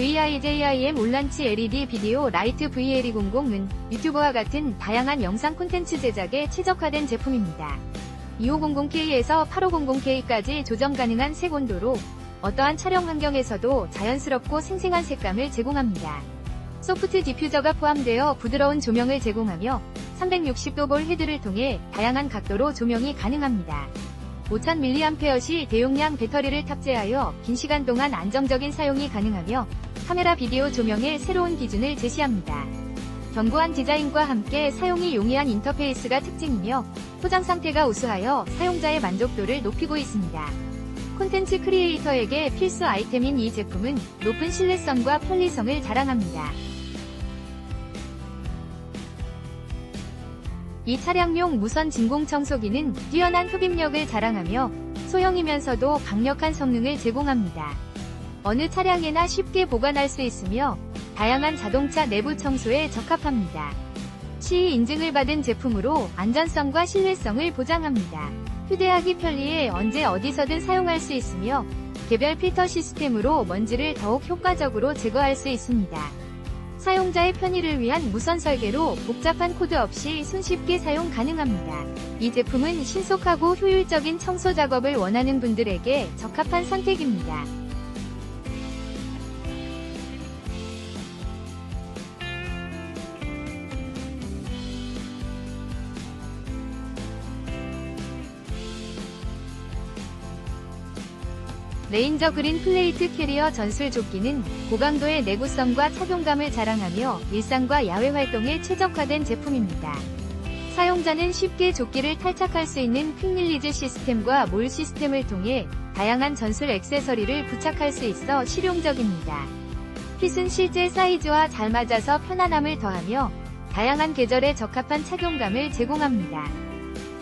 VIJIM 올란치 LED 비디오 라이트 VL200은 유튜버와 같은 다양한 영상 콘텐츠 제작에 최적화된 제품입니다. 2500K에서 8500K까지 조정 가능한 색 온도로 어떠한 촬영 환경에서도 자연스럽고 생생한 색감을 제공합니다. 소프트 디퓨저가 포함되어 부드러운 조명을 제공하며 360도 볼 헤드를 통해 다양한 각도로 조명이 가능합니다. 5000mAh 대용량 배터리를 탑재하여 긴 시간 동안 안정적인 사용이 가능하며 카메라 비디오 조명의 새로운 기준을 제시합니다. 견고한 디자인과 함께 사용이 용이한 인터페이스가 특징이며 포장 상태가 우수하여 사용자의 만족도를 높이고 있습니다. 콘텐츠 크리에이터에게 필수 아이템인 이 제품은 높은 신뢰성과 편리성을 자랑합니다. 이 차량용 무선 진공 청소기는 뛰어난 흡입력을 자랑하며 소형이면서도 강력한 성능을 제공합니다. 어느 차량에나 쉽게 보관할 수 있으며 다양한 자동차 내부 청소에 적합합니다. CE 인증을 받은 제품으로 안전성과 신뢰성을 보장합니다. 휴대하기 편리해 언제 어디서든 사용할 수 있으며 개별 필터 시스템으로 먼지를 더욱 효과적으로 제거할 수 있습니다. 사용자의 편의를 위한 무선 설계로 복잡한 코드 없이 손쉽게 사용 가능합니다. 이 제품은 신속하고 효율적인 청소 작업을 원하는 분들에게 적합한 선택입니다. 레인저 그린 플레이트 캐리어 전술 조끼는 고강도의 내구성과 착용감을 자랑하며 일상과 야외 활동에 최적화된 제품입니다. 사용자는 쉽게 조끼를 탈착할 수 있는 퀵릴리즈 시스템과 몰 시스템을 통해 다양한 전술 액세서리를 부착할 수 있어 실용적입니다. 핏은 실제 사이즈와 잘 맞아서 편안함을 더하며 다양한 계절에 적합한 착용감을 제공합니다.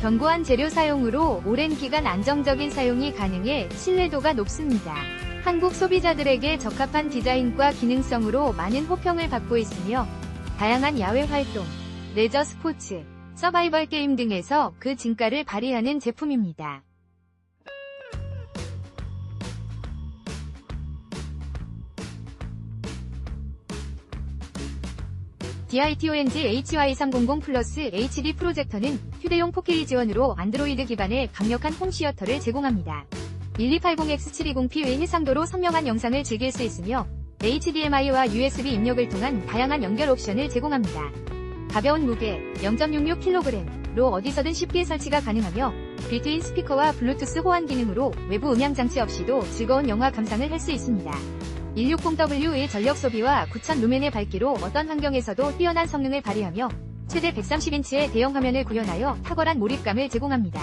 견고한 재료 사용으로 오랜 기간 안정적인 사용이 가능해 신뢰도가 높습니다. 한국 소비자들에게 적합한 디자인과 기능성으로 많은 호평을 받고 있으며 다양한 야외 활동, 레저 스포츠, 서바이벌 게임 등에서 그 진가를 발휘하는 제품입니다. DITONG HY300 플러스 HD 프로젝터는 휴대용 4K 지원으로 안드로이드 기반의 강력한 홈시어터를 제공합니다. 1280X720P의 해상도로 선명한 영상을 즐길 수 있으며 HDMI와 USB 입력을 통한 다양한 연결 옵션을 제공합니다. 가벼운 무게 0.66kg로 어디서든 쉽게 설치가 가능하며 빌트인 스피커와 블루투스 호환 기능으로 외부 음향 장치 없이도 즐거운 영화 감상을 할 수 있습니다. 160W의 전력 소비와 9000 루멘의 밝기로 어떤 환경에서도 뛰어난 성능을 발휘하며 최대 130인치의 대형 화면을 구현하여 탁월한 몰입감을 제공합니다.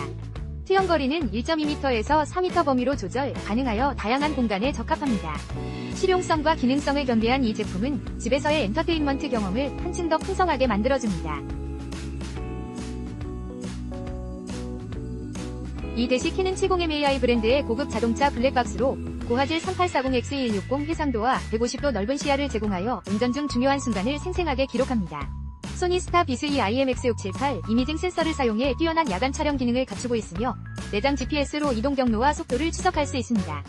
투영 거리는 1.2m에서 4m 범위로 조절 가능하여 다양한 공간에 적합합니다. 실용성과 기능성을 겸비한 이 제품은 집에서의 엔터테인먼트 경험을 한층 더 풍성하게 만들어줍니다. 이 대시 캐는 70MAI 브랜드의 고급 자동차 블랙박스로 고화질 3840X160 해상도와 150도 넓은 시야를 제공하여 운전 중 중요한 순간을 생생하게 기록합니다. 소니 스타 비스이 IMX678 이미징 센서를 사용해 뛰어난 야간 촬영 기능을 갖추고 있으며 내장 GPS로 이동 경로와 속도를 추적할 수 있습니다.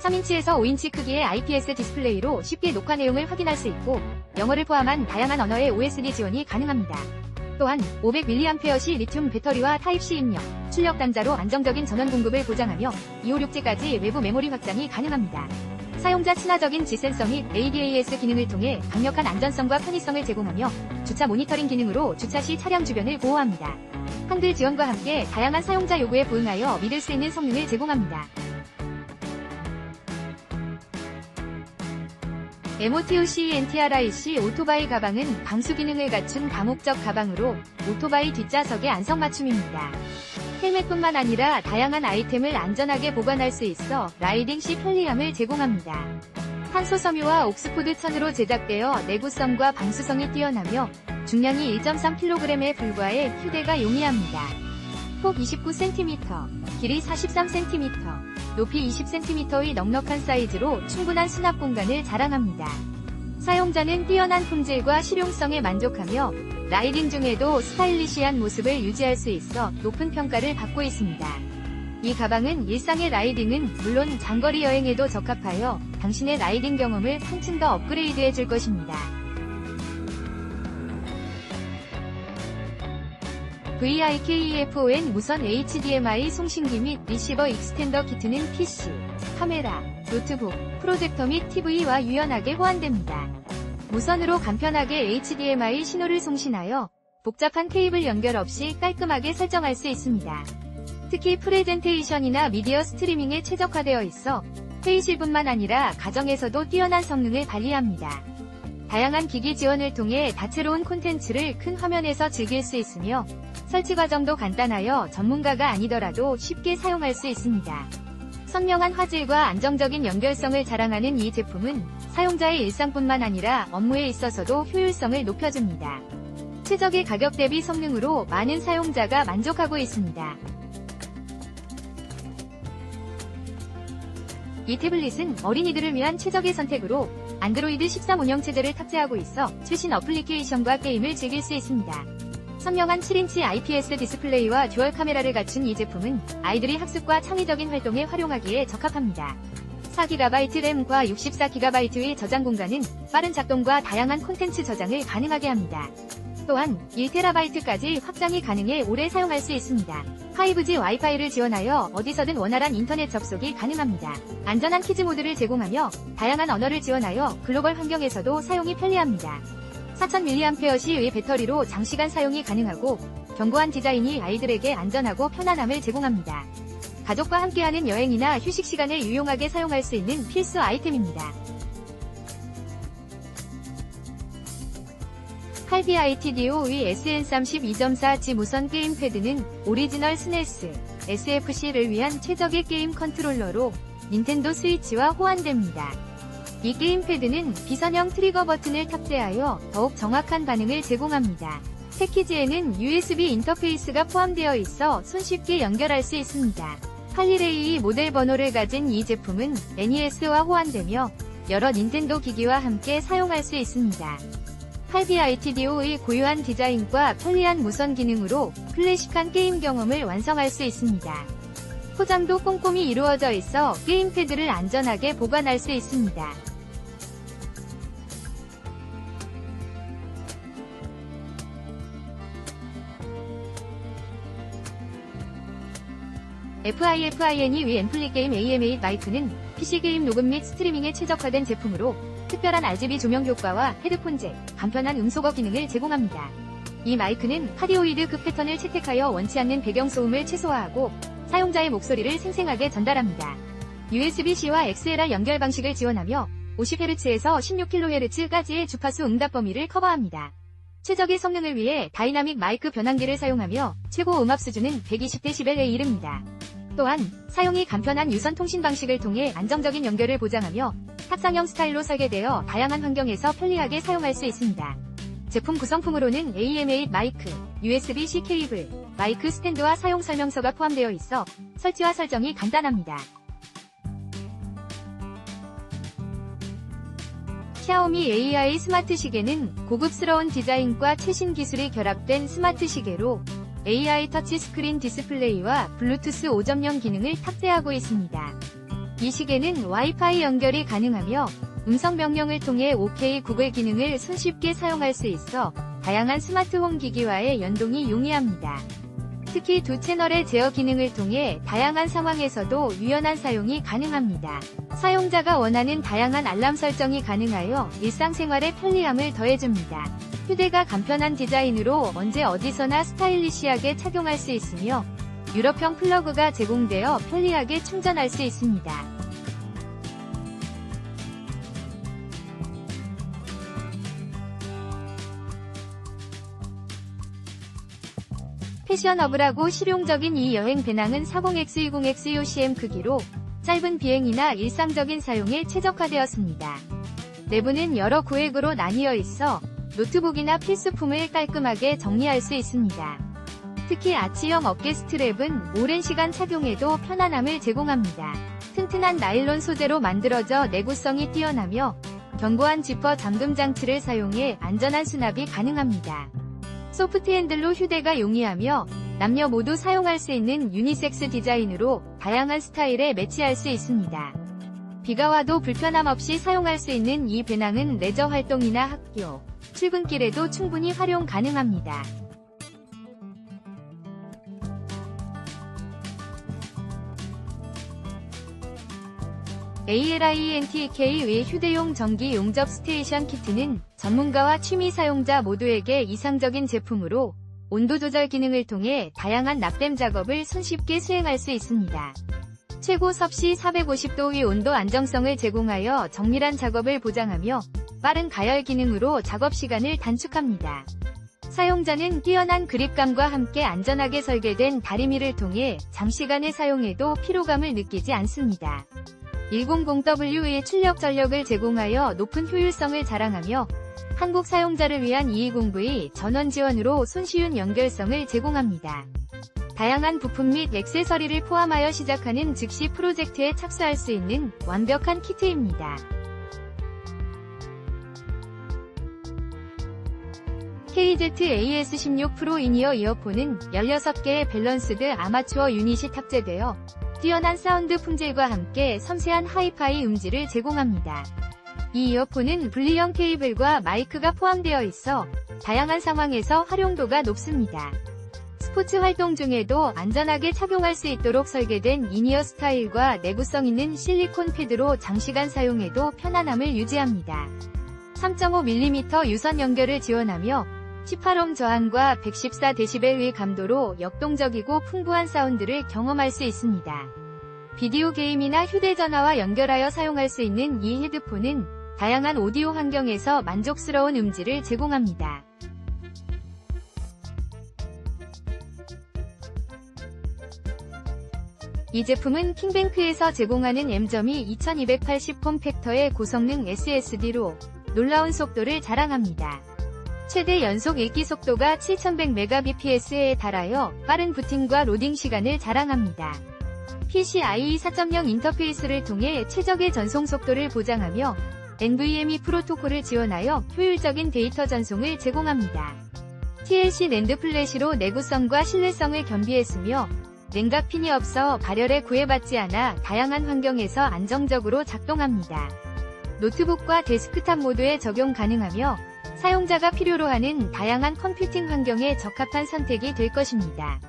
3인치에서 5인치 크기의 IPS 디스플레이로 쉽게 녹화 내용을 확인할 수 있고 영어를 포함한 다양한 언어의 OSD 지원이 가능합니다. 또한 500mAh 리튬 배터리와 타입C 입력, 출력 단자로 안정적인 전원 공급을 보장하며 256G까지 외부 메모리 확장이 가능합니다. 사용자 친화적인 G센서 및 ADAS 기능을 통해 강력한 안전성과 편의성을 제공하며 주차 모니터링 기능으로 주차 시 차량 주변을 보호합니다. 한글 지원과 함께 다양한 사용자 요구에 부응하여 믿을 수 있는 성능을 제공합니다. MOTOC NTRIC 오토바이 가방은 방수 기능을 갖춘 다목적 가방으로 오토바이 뒷좌석에 안성맞춤입니다. 헬멧뿐만 아니라 다양한 아이템을 안전하게 보관할 수 있어 라이딩 시 편리함을 제공합니다. 탄소 섬유와 옥스포드 천으로 제작되어 내구성과 방수성이 뛰어나며 중량이 1.3kg에 불과해 휴대가 용이합니다. 폭 29cm, 길이 43cm, 높이 20cm의 넉넉한 사이즈로 충분한 수납 공간을 자랑합니다. 사용자는 뛰어난 품질과 실용성에 만족하며 라이딩 중에도 스타일리시한 모습을 유지할 수 있어 높은 평가를 받고 있습니다. 이 가방은 일상의 라이딩은 물론 장거리 여행에도 적합하여 당신의 라이딩 경험을 한층 더 업그레이드해 줄 것입니다. VIKEFON 무선 HDMI 송신기 및 리시버 익스텐더 키트는 PC, 카메라, 노트북, 프로젝터 및 TV와 유연하게 호환됩니다. 무선으로 간편하게 HDMI 신호를 송신하여 복잡한 케이블 연결 없이 깔끔하게 설정할 수 있습니다. 특히 프레젠테이션이나 미디어 스트리밍에 최적화되어 있어 회의실뿐만 아니라 가정에서도 뛰어난 성능을 발휘합니다. 다양한 기기 지원을 통해 다채로운 콘텐츠를 큰 화면에서 즐길 수 있으며 설치 과정도 간단하여 전문가가 아니더라도 쉽게 사용할 수 있습니다. 선명한 화질과 안정적인 연결성을 자랑하는 이 제품은 사용자의 일상뿐만 아니라 업무에 있어서도 효율성을 높여줍니다. 최적의 가격 대비 성능으로 많은 사용자가 만족하고 있습니다. 이 태블릿은 어린이들을 위한 최적의 선택으로 안드로이드 13 운영체제를 탑재하고 있어 최신 어플리케이션과 게임을 즐길 수 있습니다. 선명한 7인치 IPS 디스플레이와 듀얼 카메라를 갖춘 이 제품은 아이들이 학습과 창의적인 활동에 활용하기에 적합합니다. 4GB 램과 64GB의 저장 공간은 빠른 작동과 다양한 콘텐츠 저장을 가능하게 합니다. 또한 1TB까지 확장이 가능해 오래 사용할 수 있습니다. 5G 와이파이를 지원하여 어디서든 원활한 인터넷 접속이 가능합니다. 안전한 키즈 모드를 제공하며 다양한 언어를 지원하여 글로벌 환경에서도 사용이 편리합니다. 4000mAh의 배터리로 장시간 사용이 가능하고 견고한 디자인이 아이들에게 안전하고 편안함을 제공합니다. 가족과 함께하는 여행이나 휴식 시간에 유용하게 사용할 수 있는 필수 아이템입니다. 8BITDO의 SN32.4G 무선 게임 패드는 오리지널 스네스, SFC를 위한 최적의 게임 컨트롤러로 닌텐도 스위치와 호환됩니다. 이 게임 패드는 비선형 트리거 버튼을 탑재하여 더욱 정확한 반응을 제공합니다. 패키지에는 USB 인터페이스가 포함되어 있어 손쉽게 연결할 수 있습니다. 81A 모델 번호를 가진 이 제품은 NES와 호환되며 여러 닌텐도 기기와 함께 사용할 수 있습니다. 8BITDO의 고유한 디자인과 편리한 무선 기능으로 클래식한 게임 경험을 완성할 수 있습니다. 포장도 꼼꼼히 이루어져 있어 게임패드를 안전하게 보관할 수 있습니다. FIFINE 위 앰플리 게임 AM8 마이크는 PC게임 녹음 및 스트리밍에 최적화된 제품으로 특별한 RGB 조명 효과와 헤드폰 잭, 간편한 음소거 기능을 제공합니다. 이 마이크는 카디오이드급 패턴을 채택하여 원치 않는 배경 소음을 최소화하고 사용자의 목소리를 생생하게 전달합니다. USB-C와 XLR 연결 방식을 지원하며 50Hz에서 16kHz까지의 주파수 응답 범위를 커버합니다. 최적의 성능을 위해 다이나믹 마이크 변환기를 사용하며 최고 음압 수준은 120dB에 이릅니다. 또한 사용이 간편한 유선 통신 방식을 통해 안정적인 연결을 보장하며 탁상형 스타일로 설계되어 다양한 환경에서 편리하게 사용할 수 있습니다. 제품 구성품으로는 AM8 마이크, USB-C 케이블, 마이크 스탠드와 사용 설명서가 포함되어 있어 설치와 설정이 간단합니다. 샤오미 AI 스마트 시계는 고급스러운 디자인과 최신 기술이 결합된 스마트 시계로 AI 터치 스크린 디스플레이와 블루투스 5.0 기능을 탑재하고 있습니다. 이 시계는 와이파이 연결이 가능하며 음성 명령을 통해 OK 구글 기능을 손쉽게 사용할 수 있어 다양한 스마트홈 기기와의 연동이 용이합니다. 특히 두 채널의 제어 기능을 통해 다양한 상황에서도 유연한 사용이 가능합니다. 사용자가 원하는 다양한 알람 설정이 가능하여 일상생활의 편리함을 더해줍니다. 휴대가 간편한 디자인으로 언제 어디서나 스타일리시하게 착용할 수 있으며 유럽형 플러그가 제공되어 편리하게 충전할 수 있습니다. 패셔너블하고 실용적인 이 여행 배낭은 40X20X UCM 크기로 짧은 비행이나 일상적인 사용에 최적화되었습니다. 내부는 여러 구획으로 나뉘어 있어 노트북이나 필수품을 깔끔하게 정리할 수 있습니다. 특히 아치형 어깨 스트랩은 오랜 시간 착용해도 편안함을 제공합니다. 튼튼한 나일론 소재로 만들어져 내구성이 뛰어나며 견고한 지퍼 잠금 장치를 사용해 안전한 수납이 가능합니다. 소프트 핸들로 휴대가 용이하며 남녀 모두 사용할 수 있는 유니섹스 디자인으로 다양한 스타일에 매치할 수 있습니다. 비가 와도 불편함 없이 사용할 수 있는 이 배낭은 레저 활동이나 학교, 출근길에도 충분히 활용 가능합니다. ALINTK의 휴대용 전기 용접 스테이션 키트는 전문가와 취미 사용자 모두에게 이상적인 제품으로 온도 조절 기능을 통해 다양한 납땜 작업을 손쉽게 수행할 수 있습니다. 최고 섭씨 450도 위 온도 안정성을 제공하여 정밀한 작업을 보장하며 빠른 가열 기능으로 작업 시간을 단축합니다. 사용자는 뛰어난 그립감과 함께 안전하게 설계된 다리미를 통해 장시간을 사용해도 피로감을 느끼지 않습니다. 100W의 출력 전력을 제공하여 높은 효율성을 자랑하며 한국 사용자를 위한 220V 전원 지원으로 손쉬운 연결성을 제공합니다. 다양한 부품 및 액세서리를 포함하여 시작하는 즉시 프로젝트에 착수할 수 있는 완벽한 키트입니다. KZ-AS16 프로 인이어 이어폰은 16개의 밸런스드 아마추어 유닛이 탑재되어 뛰어난 사운드 품질과 함께 섬세한 하이파이 음질을 제공합니다. 이 이어폰은 분리형 케이블과 마이크가 포함되어 있어 다양한 상황에서 활용도가 높습니다. 스포츠 활동 중에도 안전하게 착용할 수 있도록 설계된 이니어 스타일과 내구성 있는 실리콘 패드로 장시간 사용해도 편안함을 유지합니다. 3.5mm 유선 연결을 지원하며 18옴 저항과 114dB의 감도로 역동적이고 풍부한 사운드를 경험할 수 있습니다. 비디오 게임이나 휴대전화와 연결하여 사용할 수 있는 이 헤드폰은 다양한 오디오 환경에서 만족스러운 음질을 제공합니다. 이 제품은 킹뱅크에서 제공하는 M.2 2280 폼팩터의 고성능 SSD로 놀라운 속도를 자랑합니다. 최대 연속 읽기 속도가 7100mbps에 달하여 빠른 부팅과 로딩 시간을 자랑합니다. PCIe 4.0 인터페이스를 통해 최적의 전송 속도를 보장하며 NVMe 프로토콜을 지원하여 효율적인 데이터 전송을 제공합니다. TLC 랜드 플래시로 내구성과 신뢰성을 겸비했으며 냉각 핀이 없어 발열에 구애받지 않아 다양한 환경에서 안정적으로 작동합니다. 노트북과 데스크탑 모두에 적용 가능하며 사용자가 필요로 하는 다양한 컴퓨팅 환경에 적합한 선택이 될 것입니다.